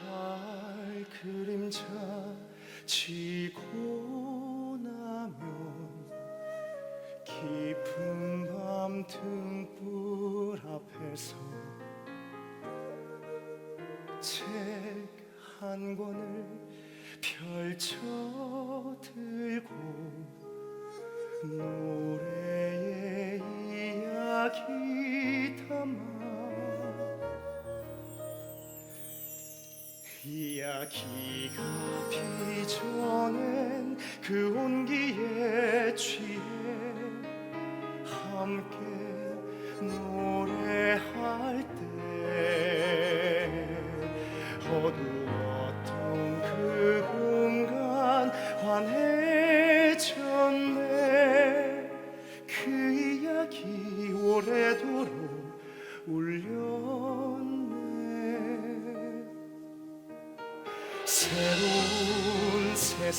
달 그림자 지고 나면 깊은 밤 등불 앞에서 책 한 권을 펼쳐 들고 노래의 이야기 담아 이야기가 피쳐낸 그 온기에 취해.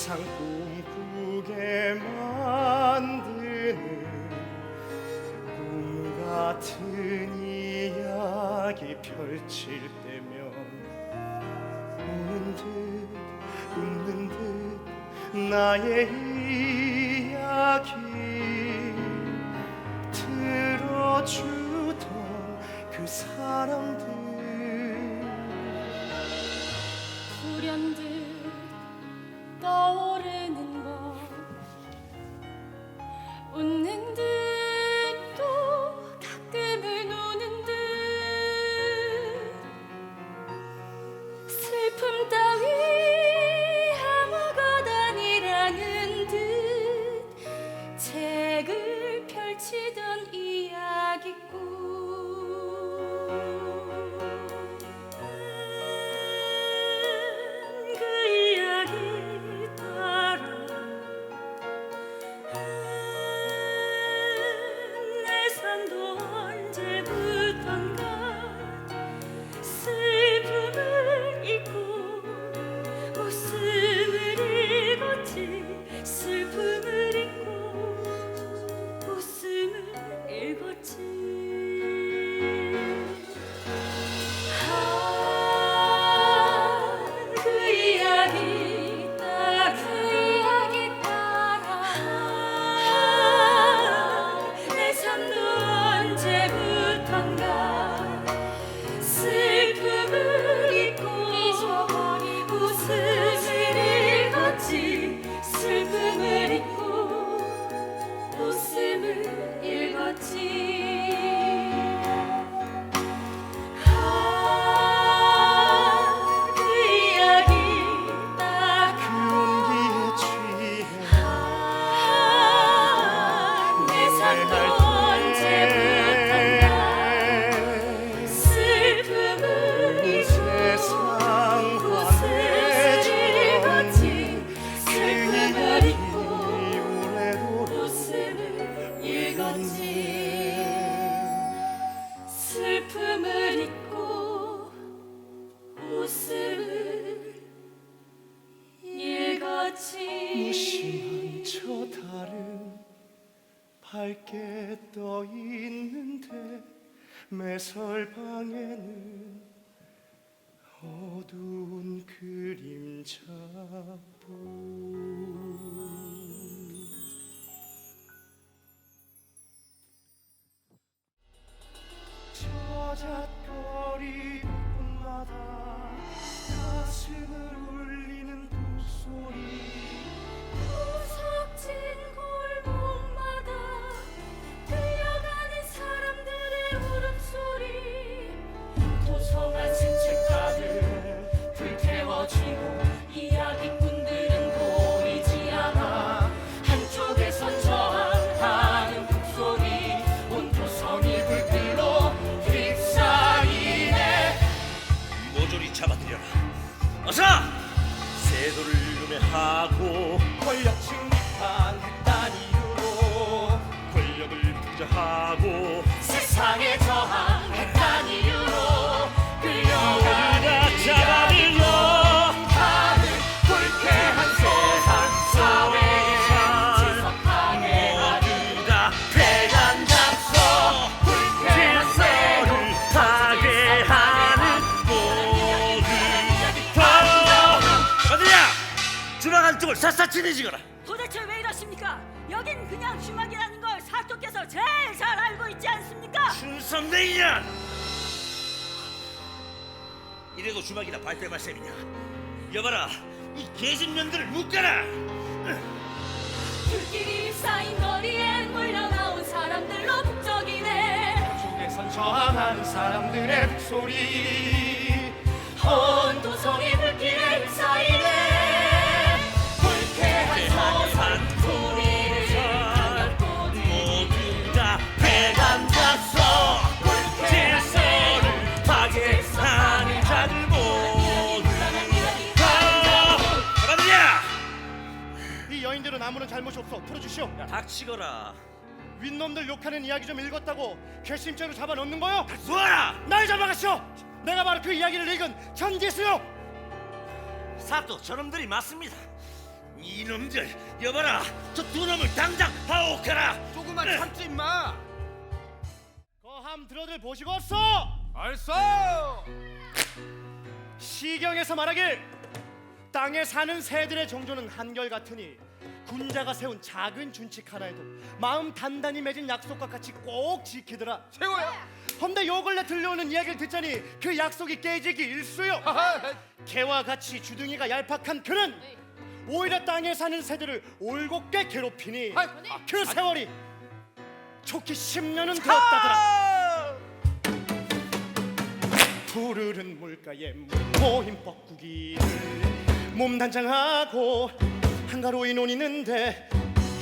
세상 꿈꾸게 만드는 꿈 같은 이야기 펼칠 때면 우는 듯 웃는 듯 나의 이야기 들어주던 그 사람들. 밝게 떠 있는데 매설 방에는 어두운 그림자뿐. 踏过 당신이 지거라. 도대체 왜 이러십니까? 여긴 그냥 주막이라는 걸 사토께서 제일 잘 알고 있지 않습니까? 충성대이냐? 이래도 주막이나 발뺌할 셈이냐? 여봐라, 이 계집년들을 묶어라. 불길이 쌓인 거리에 몰려나온 사람들로 북적이네 중에선 저항하는 사람들의 소리 온 도성이 이 여인들은 아무런 잘못이 없어 풀어주시오 닥치거라. 윗놈들 욕하는 이야기 좀 읽었다고 괘씸죄로 잡아넣는 거요? 쏘아라! 날 잡아가시오 내가 바로 그 이야기를 읽은 천지수요 사또 저놈들이 맞습니다. 이놈들 여봐라 저 두 놈을 당장 하옥하라. 조금만 참지 임마 거함 들어들 보시고 없어 알았어. 시경에서 말하길 땅에 사는 새들의 정조는 한결 같으니 군자가 세운 작은 준칙 하나에도 마음 단단히 맺은 약속과 같이 꼭 지키더라. 최고야. 헌데 요 근래 들려오는 이야기를 듣자니 그 약속이 깨지기 일쑤요. 개와 같이 주둥이가 얄팍한 그는 오히려 땅에 사는 새들을 올곧게 괴롭히니 아이, 그 세월이 좋게 10년은 되었다더라. 푸르른 물가에 모인 뻐꾸기를 몸 단장하고 한가로이 논이는데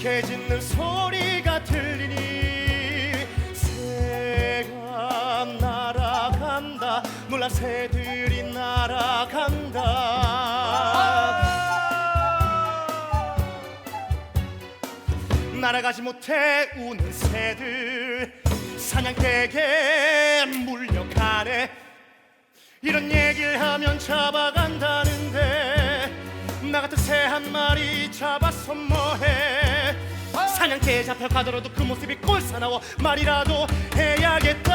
개 짖는 소리가 들리니 새가 날아간다. 놀란 새들이 날아간다. 날아가지 못해 우는 새들 사냥개에게 물려가네. 이런 얘기를 하면 잡아간다는데 새 한 마리 잡아서 뭐해? 사냥개에 잡혀 가더라도 그 모습이 꼴사나워 말이라도 해야겠다.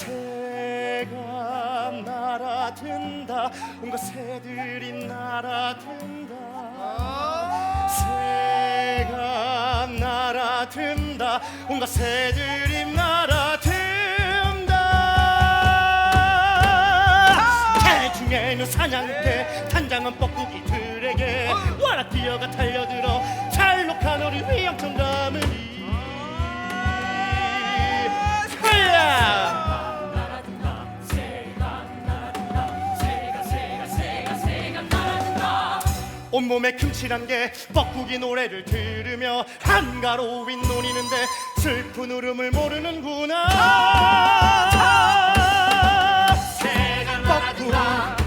새가 날아든다. 온갖 새들이 날아든다. 새가 날아든다. 온갖 새들이 사냥개 단장한 뻐꾸기들에게 와라 뛰어가 달려들어. 잘록한 어린 휘영청 담으니 흐야 온몸에 큼칠한 게 뻐꾸기 노래를 들으며 한가로운 논이는데 슬픈 울음을 모르는구나. 새가 날아든다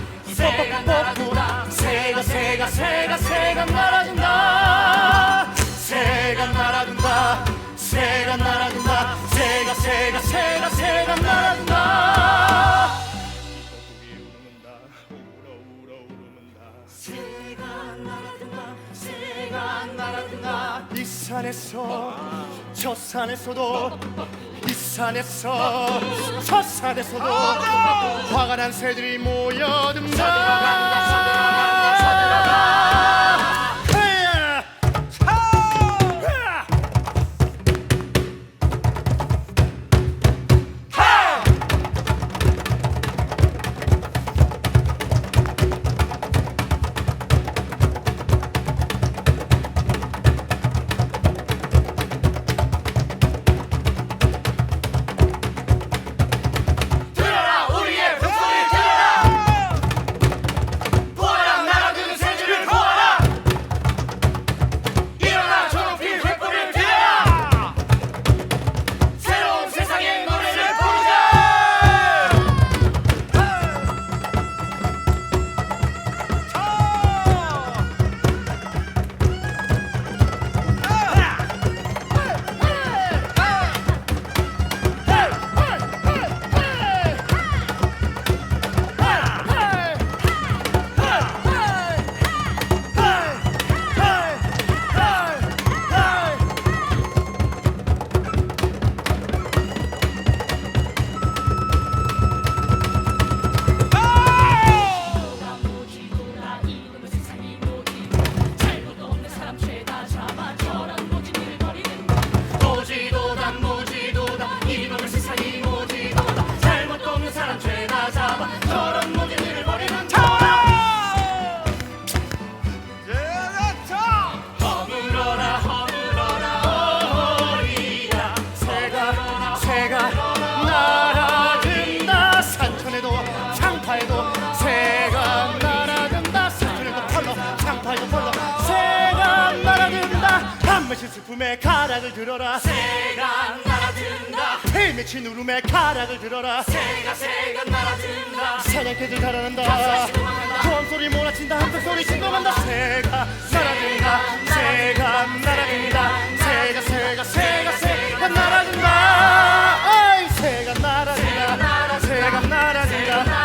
날아든다. 새가 새가 새가 새가 날아든다. 새가 날아든다. 새가 날아든다. 새가 새가 새가 새가 날아든다. 이 산에서 저 산에서도 이 산에서 저 산에서도 화가 난 새들이 모여든다 가락을 들어라. 새가 날아든다. 헤이 미친 울음에 가락을 들어라. 새가 새가 날아든다. 사냥개들 달아난다. 좋은 소리 몰아친다. 한쪽 소리 신고한다. 새가 날아든다. 새가 날아든다. 새가 새가 새가 새가 날아든다. 새가 날아든다. 새가 날아든다.